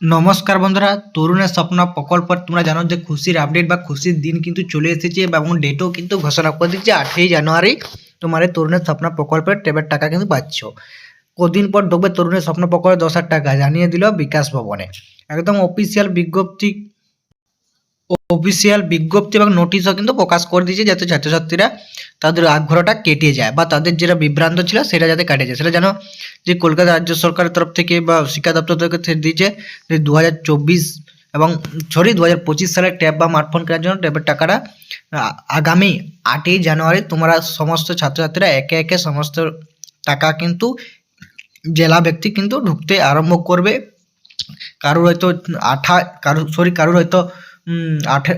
নমস্কার বন্ধুরা, তরুণের স্বপ্ন প্রকল্প তোমরা জানো যে খুশির আপডেট বা খুশির দিন কিন্তু চলে এসেছে এবং ডেটও কিন্তু ঘোষণা করে দিচ্ছে আঠেরোই জানুয়ারি। তোমার তরুণের স্বপ্ন প্রকল্পের ট্যাবের টাকা কিন্তু পাচ্ছ। কদিন পর ঢুকবে তরুণের স্বপ্ন প্রকল্পে দশ হাজার টাকা, জানিয়ে দিল বিকাশ ভবনে। একদম অফিসিয়াল বিজ্ঞপ্তি অফিসিয়াল বিজ্ঞপ্তি এবং নোটিশও কিন্তু প্রকাশ করে দিয়েছে যাতে ছাত্রছাত্রীরা তাদের আগ্রহটা কেটে যায় বা তাদের যেটা বিভ্রান্ত ছিল সেটা যাতে কাটে যায়। সেটা জানো যে কলকাতা রাজ্য সরকারের তরফ থেকে বা শিক্ষা দপ্তর থেকে দিয়েছে যে দু হাজার চব্বিশ এবং সরি দু হাজার পঁচিশ সালের ট্যাব বা স্মার্টফোন কেনার জন্য ট্যাবের টাকাটা আগামী আটই জানুয়ারি তোমরা সমস্ত ছাত্রছাত্রীরা একে একে সমস্ত টাকা কিন্তু জেলা ব্যক্তি কিন্তু ঢুকতে আরম্ভ করবে। কারোর হয়তো আঠা, কারও, সরি, কারোর হয়তো আঠে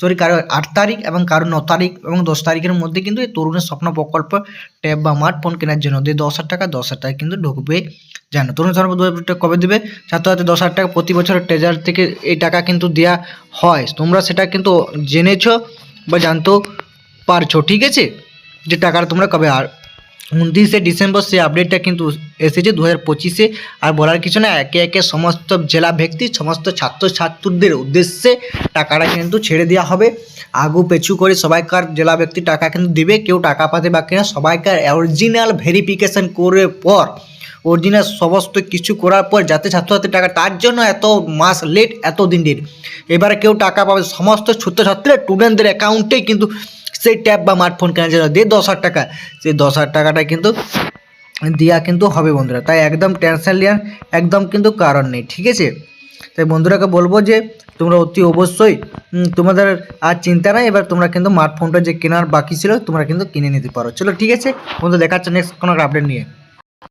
সরি কারও আট তারিখ এবং কারও ন তারিখ এবং দশ তারিখের মধ্যে কিন্তু এই তরুণের স্বপ্ন প্রকল্প ট্যাব বা স্মার্টফোন কেনার জন্য। দিয়ে দশ হাজার টাকা, দশ হাজার টাকা কিন্তু ঢুকবে জানো তরুণ স্বপ্ন প্রকল্পটা কবে দেবে? ছাত্রছাত্রী দশ হাজার টাকা প্রতি বছর ট্রেজার থেকে এই টাকা কিন্তু দেওয়া হয়। তোমরা সেটা কিন্তু জেনেছো বা জানতেও পারছ, ঠিক আছে? যে টাকাটা তোমরা কবে আর উনত্রিশে ডিসেম্বর সেই আপডেটটা কিন্তু এসেছে দু হাজার পঁচিশে। আর বলার কিছু না, একে একে সমস্ত জেলা ব্যক্তি সমস্ত ছাত্রছাত্রীদের উদ্দেশ্যে টাকাটা কিন্তু ছেড়ে দেওয়া হবে। আগু পেছু করে সবাইকার জেলা ব্যক্তি টাকা কিন্তু দিবে, কেউ টাকা পাতে বাকি না সবাইকার অরিজিনাল ভেরিফিকেশন করে পর অরিজিনাল সমস্ত কিছু করার পর যাতে ছাত্রছাত্রী টাকা, তার জন্য এত মাস লেট এত দিন লেট এবারে কেউ টাকা পাবে, সমস্ত ছাত্রছাত্রীরা স্টুডেন্টদের অ্যাকাউন্টেই কিন্তু সেই ট্যাব বা স্মার্টফোন কেনার জন্য দিয়ে দশ হাজার টাকা। সেই দশ হাজার টাকাটা কিন্তু দেওয়া কিন্তু হবে বন্ধুরা। তাই একদম টেনশন নেওয়ার একদম কিন্তু কারণ নেই, ঠিক আছে? তাই বন্ধুরাকে বলব যে, তোমরা অতি অবশ্যই তোমাদের আর চিন্তা নাই, এবার তোমরা কিন্তু স্মার্টফোনটা যে কেনার বাকি ছিল, তোমরা কিন্তু কিনে নিতে পারো। চলো, ঠিক আছে? বন্ধু দেখাচ্ছে নেক্সট কোনো আপডেট নিয়ে।